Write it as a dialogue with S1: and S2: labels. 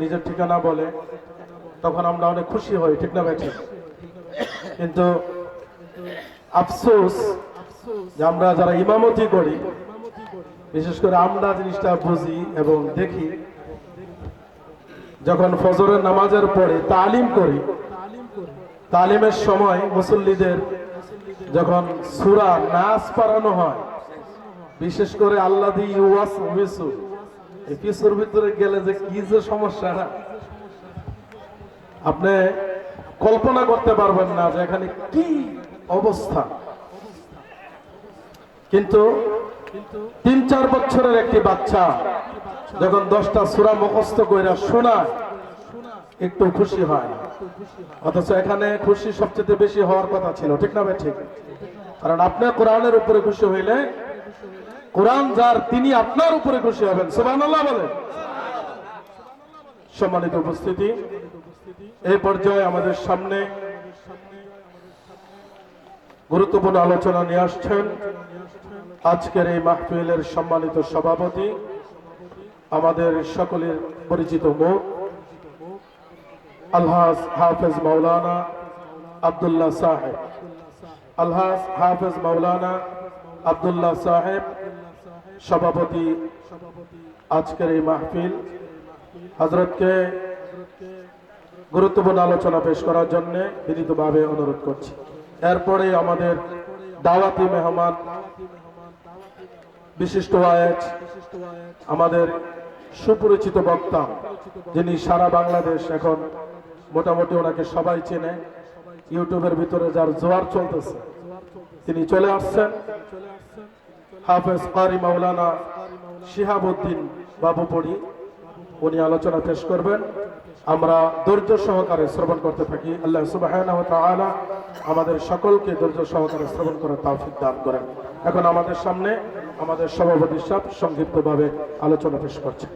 S1: নিজের ঠিকানা বলে, তখন আমরা অনেক খুশি হই, ঠিক না ভাই কিন্তু আফসোস যে আমরা যারা ইমামতি করি, বিশেষ করে আমরা জিনিসটা বুঝি এবং দেখি, যখন ফজরের নামাজের পরে তালিম করি, তালিমের সময় মুসল্লিদের যখন সুরা নাচ পারানো হয়, বিশেষ করে আল্লাহ পিসুর ভিতরে গেলে যে কি যে সমস্যা আপনি কল্পনা করতে পারবেন না যে এখানে কি অবস্থা। কিন্তু তিন চার বছরের একটি বাচ্চা যখন দশটা সুরা মুখস্থ কইরা শোনায়, একটু খুশি হয়। অথচ এখানে খুশি সবচেয়ে বেশি হওয়ার কথা ছিল, ঠিক না ভাই? ঠিক। কারণ আপনি কোরআনের উপরে খুশি হইলে কোরআন যার, তিনি আপনার উপরে খুশি হবেন। সুবহানাল্লাহ বলে সম্মানিত উপস্থিতি এই পর্যায়ে আমাদের সামনে গুরুত্বপূর্ণ আলোচনা নিয়ে আসছেন আজকের এই মাহফিলের সম্মানিত সভাপতি, আমাদের সকলের পরিচিত মুখ, আলহাজ হাফেজ মাওলানা আব্দুল্লাহ সাহেব। আলহাজ হাফেজ মাওলানা আব্দুল্লাহ সাহেব, সভাপতি আজকের এই মাহফিল হজরতকে গুরুত্বপূর্ণ আলোচনা পেশ করার জন্য বিনীতভাবে অনুরোধ করছি। এরপরে আমাদের দাওয়াতি মেহমান, বিশিষ্ট আয়াজ আমাদের সুপরিচিত বক্তা, যিনি সারা বাংলাদেশ এখন মোটামুটি ওনাকে সবাই চেনে। ইউটিউবের ভিতরে যার জোয়ার চলতেছে তিনি চলে আসছেন। হাফেজ কারি মাওলানা শিহাবুদ্দিন বাবুপড়ি, উনি আলোচনা পেশ করবেন। আমরা ধৈর্য সহকারে শ্রবণ করতে থাকি। আল্লাহ ওয়া আমাদের সকলকে ধৈর্য সহকারে শ্রবণ করার তৌফিক দান করেন। এখন আমাদের সামনে আমাদের সভাপতি সাহেব সংক্ষিপ্তভাবে আলোচনা পেশ করছেন।